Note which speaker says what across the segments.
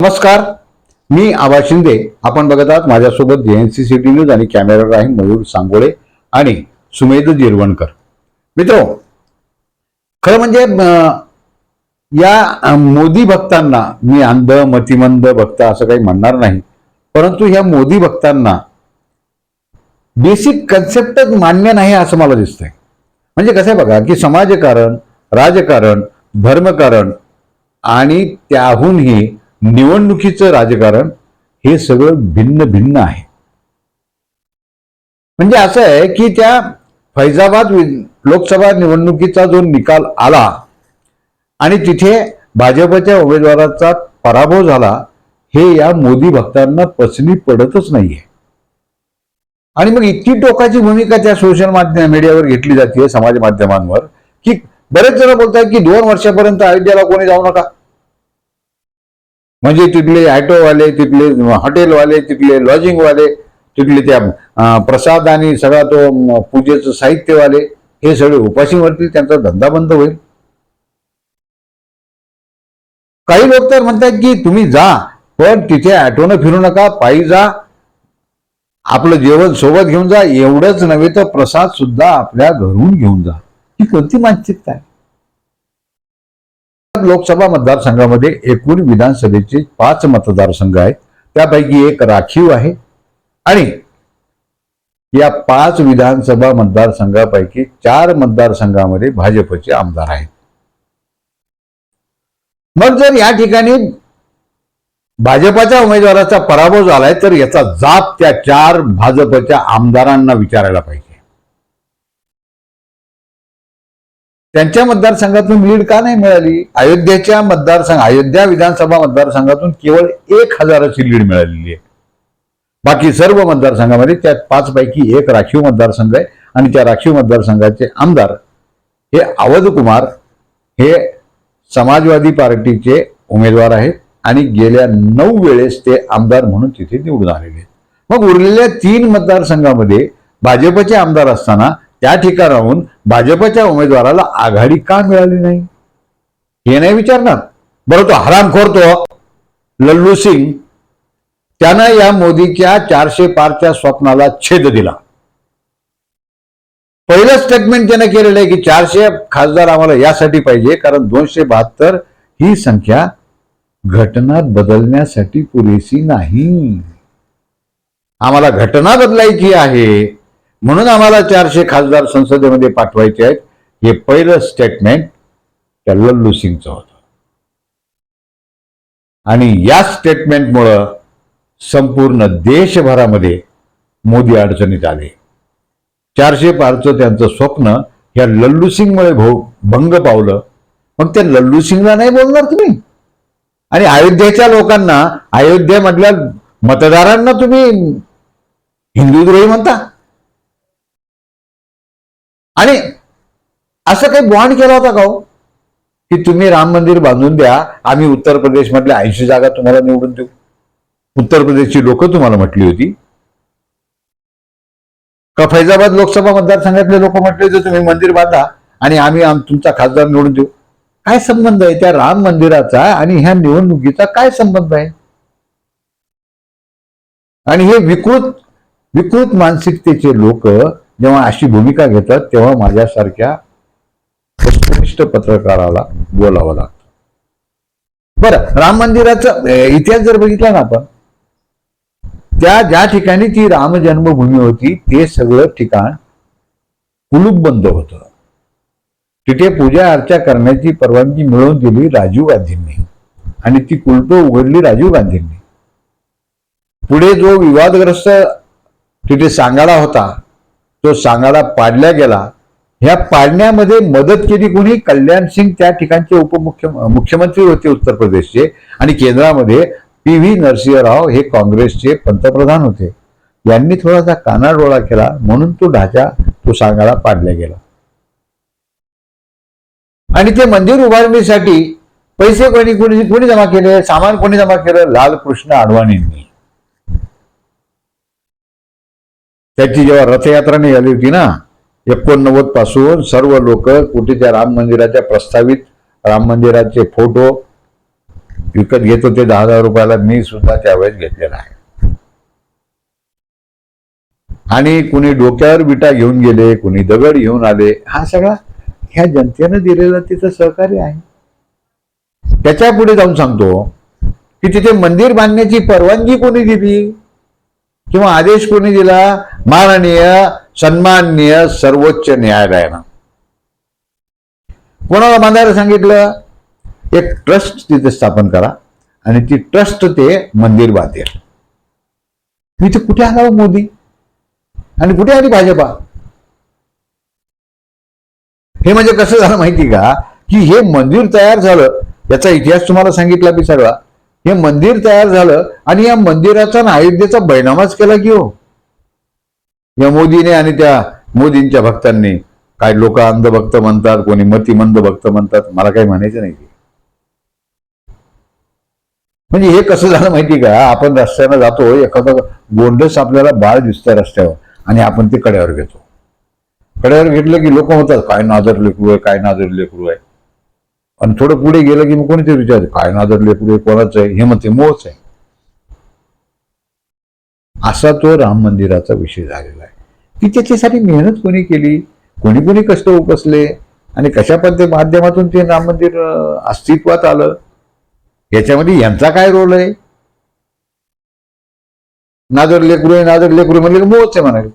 Speaker 1: नमस्कार मी आबा शिंदे. आपण बघत आहात माझ्यासोबत जेएनसी सिटी न्यूज आणि कॅमेरावर आहे मयूर सांगोळे आणि सुमेध जिरवणकर. मित्र खरं म्हणजे या मोदी भक्तांना मी अंध मतिमंद भक्त असं काही म्हणणार नाही परंतु ह्या मोदी भक्तांना बेसिक कन्सेप्टच मान्य नाही असं मला दिसतंय. म्हणजे कसं आहे बघा की समाजकारण राजकारण धर्मकारण आणि त्याहूनही निवडणुकीचं राजकारण हे सगळं भिन्न भिन्न आहे. म्हणजे असं आहे की त्या फैजाबाद लोकसभा निवडणुकीचा जो निकाल आला आणि तिथे भाजपच्या उमेदवाराचा पराभव झाला हे या मोदी भक्तांना पचनी पडतच नाहीये. आणि मग इतकी टोकाची भूमिका त्या सोशल माध्यम मीडियावर घेतली जाते समाज माध्यमांवर की बरेच जण बोलतात की दोन वर्षापर्यंत अयोध्येला कोणी जाऊ नका. म्हणजे तिथले ऑटोवाले तिथले हॉटेलवाले तिथले लॉजिंगवाले तिथले त्या प्रसाद आणि सगळा तो पूजेचं साहित्यवाले हे सगळे उपाशी मरतील त्यांचा धंदा बंद होईल. काही लोक तर म्हणतात की तुम्ही जा पण तिथे ऑटोनं फिरू नका पायी जा. आपलं जेवण सोबत घेऊन जा एवढंच नव्हे तर प्रसाद सुद्धा आपल्या घरून घेऊन जा. ही कोणती मानसिकता आहे? लोकसभा मतदारसंघामध्ये एकूण विधानसभेचे पाच मतदारसंघ आहेत. त्यापैकी एक राखीव आहे. आणि या पाच विधानसभा मतदारसंघापैकी चार मतदारसंघामध्ये भाजपचे आमदार आहेत. मग जर या ठिकाणी भाजपाच्या उमेदवाराचा पराभव झालाय तर याचा जाप त्या चार भाजपच्या आमदारांना विचारायला पाहिजे. त्यांच्या मतदारसंघातून लीड का नाही मिळाली? अयोध्येच्या मतदारसंघ अयोध्या विधानसभा मतदारसंघातून केवळ एक हजाराची लीड मिळालेली आहे. बाकी सर्व मतदारसंघामध्ये त्यात पाचपैकी एक राखीव मतदारसंघ आहे आणि त्या राखीव मतदारसंघाचे आमदार हे अवध कुमार हे समाजवादी पार्टीचे उमेदवार आहेत आणि गेल्या नऊ वेळेस ते आमदार म्हणून तिथे निवडून आलेले आहेत. मग उरलेल्या तीन मतदारसंघामध्ये भाजपचे आमदार असताना त्या ठिकाणाहून भाजपच्या उमेदवाराला आघाडी का मिळाली नाही? हे नाही विचारणार. बरं तो हरामखोर तो. लल्लू सिंग त्यानं या मोदीच्या चारशे पारच्या स्वप्नाला छेद दिला. पहिलं स्टेटमेंट त्यानं केलेलं आहे की चारशे खासदार आम्हाला यासाठी पाहिजे कारण दोनशे बहात्तर ही संख्या घटना बदलण्यासाठी पुरेशी नाही. आम्हाला घटना बदलायची आहे. म्हणून आम्हाला चारशे खासदार संसदेमध्ये पाठवायचे आहेत. हे पहिलं स्टेटमेंट त्या लल्लू सिंगचं होतं. आणि या स्टेटमेंटमुळं संपूर्ण देशभरामध्ये मोदी अडचणीत आले. चारशे पारचं त्यांचं स्वप्न ह्या लल्लू सिंगमुळे भो भंग पावलं. मग त्या लल्लू सिंगला नाही बोलणार तुम्ही? आणि अयोध्येच्या लोकांना अयोध्येमधल्या मतदारांना तुम्ही हिंदूद्रोही म्हणता? आणि असं काही बॉन्ड केला होता का हो? की तुम्ही राम मंदिर बांधून द्या आम्ही उत्तर प्रदेशमधल्या ऐंशी जागा तुम्हाला निवडून देऊ. उत्तर प्रदेशची लोक तुम्हाला म्हटली होती. का फैजाबाद लोकसभा मतदारसंघातले लोक म्हटले होते तुम्ही मंदिर बांधा आणि आम्ही आम- तुमचा खासदार निवडून देऊ. काय संबंध आहे त्या राम मंदिराचा आणि ह्या निवडणुकीचा काय संबंध आहे? आणि हे विकृत विकृत मानसिकतेचे लोक जेव्हा अशी भूमिका घेतात तेव्हा माझ्यासारख्या वस्तुनिष्ठ पत्रकाराला बोलावं लागतं. बरं राम मंदिराचा इतिहास जर बघितला ना आपण त्या ज्या ठिकाणी ती राम जन्मभूमी होती ते सगळं ठिकाण कुलूप बंद होतं. तिथे पूजा अर्चा करण्याची परवानगी मिळवून दिली राजीव गांधींनी. आणि ती कुलप उघडली राजीव गांधींनी. पुढे जो विवादग्रस्त तिथे सांगाडा होता तो सांगाडा पाडला गेला ह्या पाडण्यामध्ये मदत केली कोणी? कल्याण सिंग त्या ठिकाणचे उपमुख्य मुख्यमंत्री होते उत्तर प्रदेशचे आणि केंद्रामध्ये पी व्ही नरसिंहराव हे काँग्रेसचे पंतप्रधान होते. यांनी थोडासा कानाडोळा केला म्हणून तो ढाचा तो सांगाडा पाडला गेला. आणि ते मंदिर उभारणीसाठी पैसे कोणी कोणी कोणी जमा केले? सामान कोणी जमा केलं? लालकृष्ण अडवाणींनी त्याची जेव्हा रथयात्रा निघाली होती ना एकोणनव्वदपासून सर्व लोक कुठे त्या राम मंदिराच्या प्रस्तावित राम मंदिराचे फोटो विकत घेत होते. दहा हजार रुपयाला मी सुद्धा त्यावेळेस घेतलेला आहे. आणि कुणी डोक्यावर विटा घेऊन गेले कुणी दगड घेऊन आले हा सगळा ह्या जनतेनं दिलेला तिथं सहकार्य आहे. त्याच्या पुढे जाऊन सांगतो की तिथे मंदिर बांधण्याची परवानगी कोणी दिली? किंवा आदेश कोणी दिला? माननीय सन्माननीय सर्वोच्च न्यायालयानं. कोणाला बांधायला सांगितलं? एक ट्रस्ट तिथे स्थापन करा आणि ती ट्रस्ट ते मंदिर बांधेल. तिथे कुठे आला हो मोदी? आणि कुठे आली भाजपा? हे म्हणजे कसं झालं माहिती का? की हे मंदिर तयार झालं याचा इतिहास तुम्हाला सांगितला मी सगळा. हे मंदिर तयार झालं आणि या मंदिराचा आणि अयोध्येचा बैनामाच केला की हो? या मोदीने आणि त्या मोदींच्या भक्तांनी काय लोक अंधभक्त म्हणतात कोणी मतिमंद भक्त म्हणतात मला काही म्हणायचं नाही ते. म्हणजे हे कसं झालं माहिती का? आपण रस्त्यानं जातो एखादं गोंडस आपल्याला बाळ दिसतं रस्त्यावर आणि आपण ते कड्यावर घेतो. कड्यावर घेतलं की लोक म्हणतात काय नादर लेकरू आहे काय नादर लेकरू आहे? आणि थोडं पुढे गेलं की मग कोणीतरी विचारतो काय नादर लेकरू आहे कोणाचं आहे? हे मग ते मोच आहे. असा तो राम मंदिराचा विषय झालेला आहे. की त्याच्यासाठी मेहनत कोणी केली? कोणी कोणी कष्ट उपसले? आणि कशा पद्धती माध्यमातून ते राम मंदिर अस्तित्वात आलं? याच्यामध्ये यांचा काय रोल आहे? नादर लेकरू आहे नादर लेकरू म्हणले की मोच आहे म्हणाले.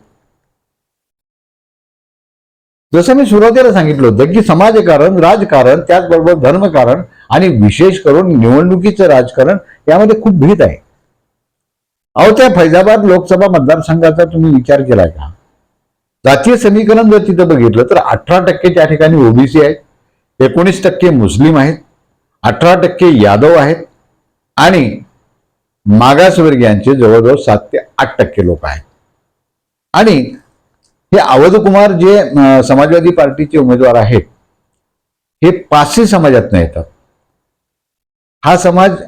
Speaker 1: जसं मी सुरुवातीला सांगितलं होतं की समाजकारण राजकारण त्याचबरोबर धर्मकारण आणि विशेष करून निवडणुकीचं राजकारण यामध्ये खूप भीत आहे. अहो त्या फैजाबाद लोकसभा मतदारसंघाचा तुम्ही विचार केलाय का? जातीय समीकरण जर तिथं बघितलं तर अठरा टक्के त्या ठिकाणी ओबीसी आहेत एकोणीस टक्के मुस्लिम आहेत अठरा टक्के यादव आहेत आणि मागासवर्गीयांचे जवळजवळ सात ते आठ टक्के लोक आहेत. आणि हे अवध कुमार जे समाजवादी पार्टीचे उमेदवार आहेत हे पाचशे समाजातनं येतात. हा समाज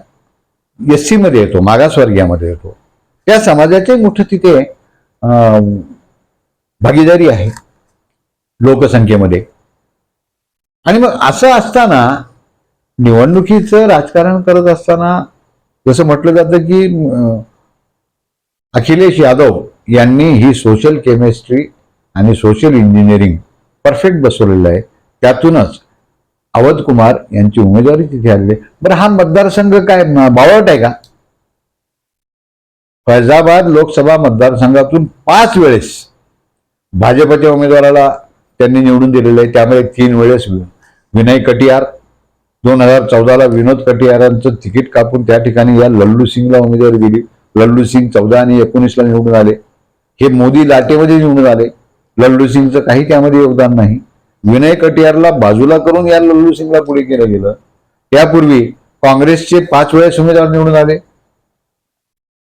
Speaker 1: एस सीमध्ये येतो मागासवर्गीयामध्ये येतो. त्या समाजाचे मोठं तिथे भागीदारी आहे लोकसंख्येमध्ये. आणि मग असं असताना निवडणुकीचं राजकारण करत असताना जसं म्हटलं जातं की अखिलेश यादव यांनी ही सोशल केमिस्ट्री आणि सोशल इंजिनिअरिंग परफेक्ट बसवलेलं आहे. त्यातूनच अवध कुमार यांची उमेदवारी तिथे आलेली आहे. बरं हा मतदारसंघ काय बावट आहे का? फैजाबाद लोकसभा मतदारसंघातून पाच वेळेस भाजपच्या उमेदवाराला त्यांनी निवडून दिलेलं आहे. त्यामुळे तीन वेळेस विनय कटियार दोन हजार चौदाला विनोद कटियारांचं तिकीट कापून त्या ठिकाणी या लल्लू सिंगला उमेदवारी दिली. लल्लू सिंग चौदा आणि एकोणीसला निवडून आले. हे मोदी लाटेमध्ये निवडून आले. लल्लू सिंगचं काही त्यामध्ये योगदान नाही. विनय कटियारला बाजूला करून या लल्लू सिंगला पुढे केलं गेलं. त्यापूर्वी काँग्रेसचे पाच वेळेस उमेदवार निवडून आले.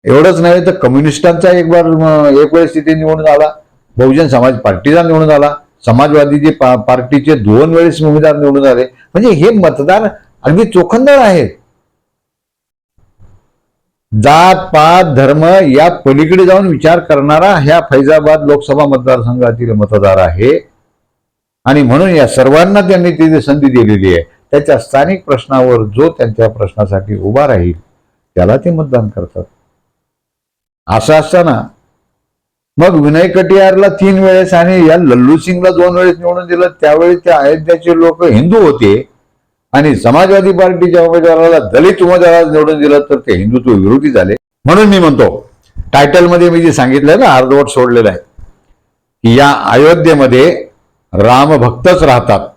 Speaker 1: एवढंच नव्हे तर कम्युनिस्टांचा एक बार एक वेळेस तिथे निवडून आला. बहुजन समाज पार्टीचा निवडून आला. समाजवादीचे पा- पार्टीचे दोन वेळेस उमेदवार निवडून आले. म्हणजे हे मतदार अगदी चोखंदळ आहेत. जात पात धर्म या पलीकडे जाऊन विचार करणारा ह्या फैजाबाद लोकसभा मतदारसंघातील मतदार आहे. आणि म्हणून या सर्वांना त्यांनी तिथे संधी दिलेली आहे. त्याच्या स्थानिक प्रश्नावर जो त्यांच्या प्रश्नासाठी उभा राहील त्याला ते मतदान करतात. असं असताना मग विनय कटियारला तीन वेळेस आणि या लल्लू सिंगला दोन वेळेस निवडून दिलं. त्यावेळी त्या अयोध्याचे लोक हिंदू होते. आणि समाजवादी पार्टीच्या उमेदवाराला दलित उमेदवाराला निवडून दिलं तर ते हिंदुत्व विरोधी झाले. म्हणून मी म्हणतो टायटलमध्ये मी जे सांगितलंय ना अर्धवट सोडलेलं आहे की या अयोध्येमध्ये रामभक्तच राहतात.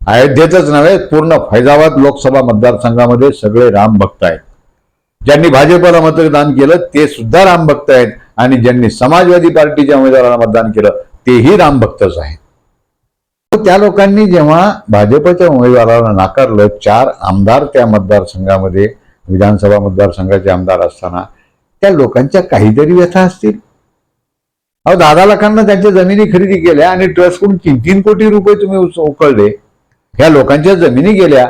Speaker 1: अयोध्येतच नव्हे पूर्ण फैजाबाद लोकसभा मतदारसंघामध्ये सगळे रामभक्त आहेत. ज्यांनी भाजपला मतदान केलं ते सुद्धा रामभक्त आहेत. आणि ज्यांनी समाजवादी पार्टीच्या उमेदवाराला मतदान केलं तेही रामभक्तच आहेत. त्या लोकांनी जेव्हा भाजपच्या उमेदवाराला नाकारलं चार आमदार त्या मतदारसंघामध्ये विधानसभा मतदारसंघाचे आमदार असताना त्या लोकांच्या काहीतरी व्यथा असतील. अहो दहा लाखांना त्यांच्या जमिनी खरेदी केल्या आणि ट्रस्टकडून तीन तीन कोटी रुपये तुम्ही उकळले. ह्या लोकांच्या जमिनी गेल्या.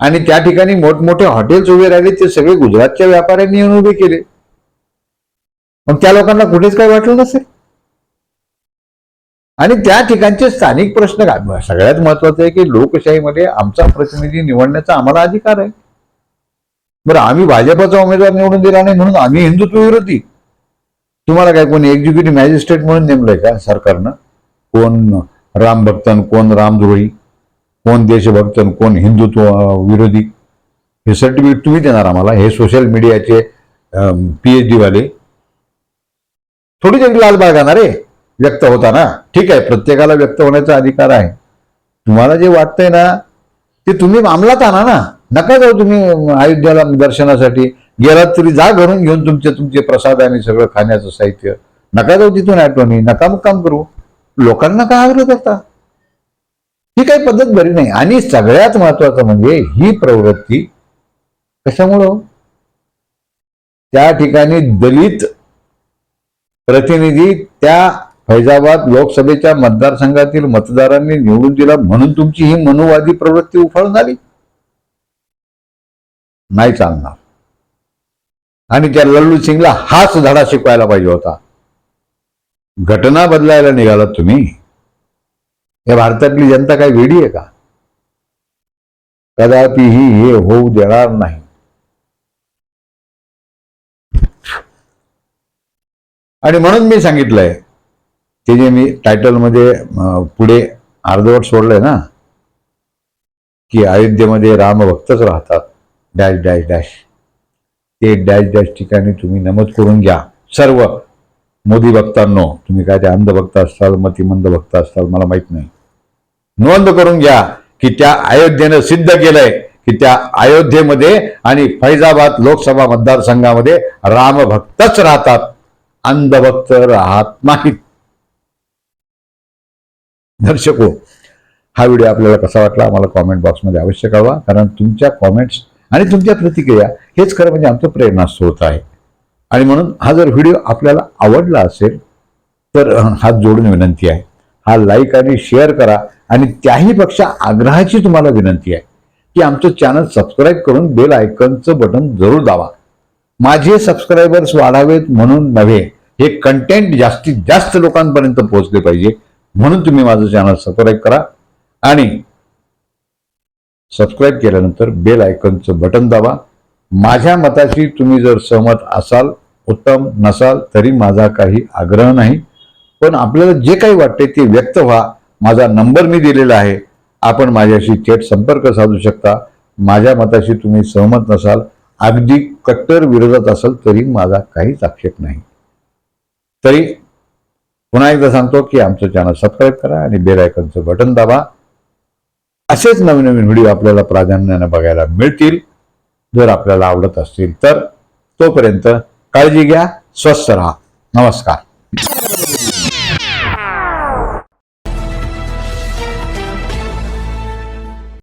Speaker 1: आणि त्या ठिकाणी मोठमोठे हॉटेल्स उभे राहिले ते सगळे गुजरातच्या व्यापाऱ्यांनी येऊन उभे केले. मग त्या लोकांना कुठेच काही वाटलं नसेल. आणि त्या ठिकाणचे स्थानिक प्रश्न काय? सगळ्यात महत्वाचं आहे की लोकशाहीमध्ये आमचा प्रतिनिधी निवडण्याचा आम्हाला अधिकार आहे. बरं आम्ही भाजपचा उमेदवार निवडून दिला नाही म्हणून आम्ही हिंदुत्व विरोधी. तुम्हाला काय कोणी एक्झिक्युटिव्ह मॅजिस्ट्रेट म्हणून नेमलंय का सरकारनं? कोण राम भक्तन कोण रामद्रोही कोण देशभक्त कोण हिंदुत्व विरोधी हे सर्टिफिकेट तुम्ही देणार आम्हाला. हे सोशल मीडियाचे पीएच डी वाले. थोडी तरी लालबाग आणणार रे. व्यक्त होताना. ठीक आहे प्रत्येकाला व्यक्त होण्याचा अधिकार आहे. तुम्हाला जे वाटतंय ना ते तुम्ही मामलात आणा ना. नका जाऊ तुम्ही अयोध्याला दर्शनासाठी. गेलात तरी जा घरून घेऊन तुमचे तुमचे प्रसाद आणि सगळं खाण्याचं साहित्य. नका जाऊ तिथून आठवणी. नका मग काम करू. लोकांना काय आग्रह करता? ही काही पद्धत बरी नाही. आणि सगळ्यात महत्वाचं म्हणजे ही प्रवृत्ती कशामुळं? त्या ठिकाणी दलित प्रतिनिधी त्या फैजाबाद लोकसभेच्या मतदारसंघातील मतदारांनी निवडून दिला म्हणून तुमची ही मनुवादी प्रवृत्ती उफाळून झाली नाही चालणार. आणि त्या लल्लू सिंगला हाच धडा शिकवायला पाहिजे होता. घटना बदलायला निघालात तुम्ही. या भारतातली जनता काय वेडी आहे का? कदापिही हे होऊ देणार नाही. आणि म्हणून मी सांगितलंय ते जे मी टायटलमध्ये पुढे अर्धवट सोडलंय ना की अयोध्येमध्ये रामभक्तच राहतात डॅश डॅश डॅश. ते डॅश डॅश ठिकाणी तुम्ही नमूद करून घ्या. सर्व मोदी भक्तांनो तुम्ही काय ते अंधभक्त असताल मतिमंद भक्त असताल मला माहीत नाही. नोंद करून घ्या की त्या अयोध्येनं सिद्ध केलंय की त्या अयोध्येमध्ये आणि फैजाबाद लोकसभा मतदारसंघामध्ये रामभक्तच राहतात. अंधभक्त राहत नाहीत. दर्शको हा व्हिडिओ आपल्याला कसा वाटला आम्हाला कॉमेंट बॉक्समध्ये अवश्य कळवा. कारण तुमच्या कॉमेंट्स आणि तुमच्या प्रतिक्रिया हेच खरं म्हणजे आमचं प्रेरणास्रोत आहे. आणि म्हणून हा जर व्हिडिओ आपल्याला आवडला असेल तर हात जोडून विनंती आहे. हा लाईक आणि शेअर करा. आणि त्याहीपेक्षा आग्रहाची तुम्हाला विनंती आहे की आमचं चॅनल सबस्क्राईब करून बेल आयकनचं बटन जरूर दावा माझे सबस्क्रायबर्स वाढावेत म्हणून नव्हे हे कंटेंट जास्तीत जास्त लोकांपर्यंत पोहोचले पाहिजे म्हणून तुम्ही माझं चॅनल सबस्क्राईब करा. आणि सबस्क्राईब केल्यानंतर बेल आयकनचं बटन दाबा. माझ्या मताशी तुम्ही जर सहमत असाल उत्तम नसाल तरी माझा काही आग्रह नाही. पण आपल्याला जे काही वाटते ते व्यक्त व्हा. माझा नंबर मी दिलेला आहे. आपण माझ्याशी थेट संपर्क साधू शकता. माझ्या मताशी तुम्ही सहमत नसाल अगदी कट्टर विरोधात असाल तरी माझा काहीच आक्षेप नाही. तरी पुन्हा एकदा सांगतो की आमचं चॅनल सबस्क्राईब करा आणि बेल आयकनचं बटन दाबा. असेच नवीन नवीन व्हिडिओ आपल्याला प्राधान्याने बघायला मिळतील. जर आपल्याला आवडत असतील तर तोपर्यंत काळजी घ्या स्वस्थ राहा. नमस्कार.